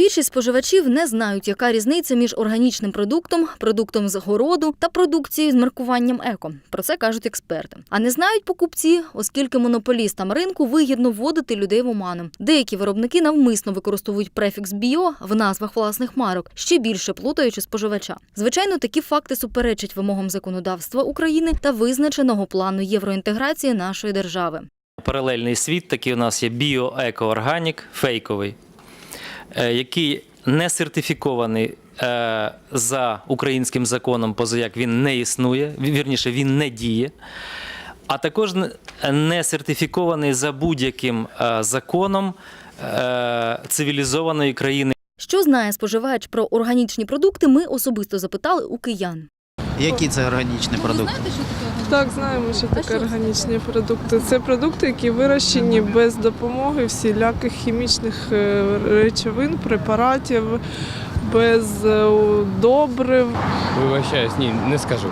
Більшість споживачів не знають, яка різниця між органічним продуктом, продуктом з городу та продукцією з маркуванням еко. Про це кажуть експерти. А не знають покупці, оскільки монополістам ринку вигідно вводити людей в оману. Деякі виробники навмисно використовують префікс біо в назвах власних марок, ще більше плутаючи споживача. Звичайно, такі факти суперечать вимогам законодавства України та визначеного плану євроінтеграції нашої держави. Паралельний світ такий у нас є біо-еко-органік, фейковий, який не сертифікований е, за українським законом, позаяк він не існує, вірніше, він не діє. А також не- сертифікований за будь-яким е, законом е, цивілізованої країни. Що знає споживач про органічні продукти, ми особисто запитали у киян. Які це органічні продукти? Так, знаємо, що таке органічні продукти. Це продукти, які вирощені без допомоги всіляких хімічних е, речовин, препаратів, без е, добрив. Вибачаюсь, ні, не скажу.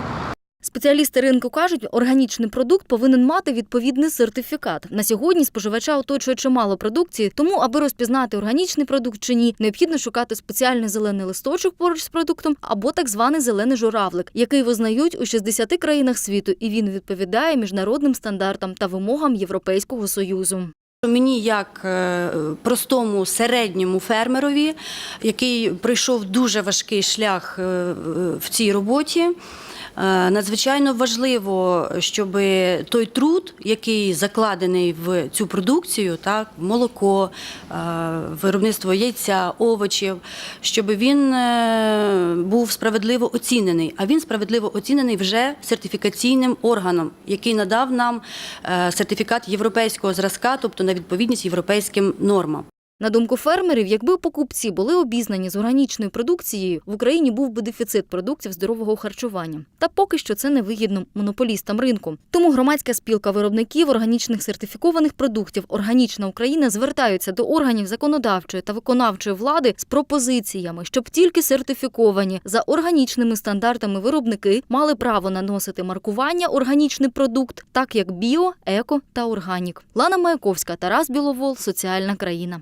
Спеціалісти ринку кажуть, органічний продукт повинен мати відповідний сертифікат. На сьогодні споживача оточує чимало продукції, тому, аби розпізнати органічний продукт чи ні, необхідно шукати спеціальний зелений листочок поруч з продуктом або так званий зелений журавлик, який визнають у 60 країнах світу, і він відповідає міжнародним стандартам та вимогам Європейського союзу. Мені, як е, простому середньому фермерові, який пройшов дуже важкий шлях е, в цій роботі, е, надзвичайно важливо, щоб той труд, який закладений в цю продукцію, так, молоко, виробництво яйця, овочів, щоб він був справедливо оцінений. А він справедливо оцінений вже сертифікаційним органом, який надав нам сертифікат європейського зразка, тобто на відповідність європейським нормам. На думку фермерів, якби покупці були обізнані з органічною продукцією, в Україні був би дефіцит продуктів здорового харчування. Та поки що це не вигідно монополістам ринку. Тому громадська спілка виробників органічних сертифікованих продуктів Органічна Україна звертаються до органів законодавчої та виконавчої влади з пропозиціями, щоб тільки сертифіковані за органічними стандартами виробники мали право наносити маркування органічний продукт, так як біо, еко та органік. Лана Маяковська, Тарас Біловол, Соціальна країна.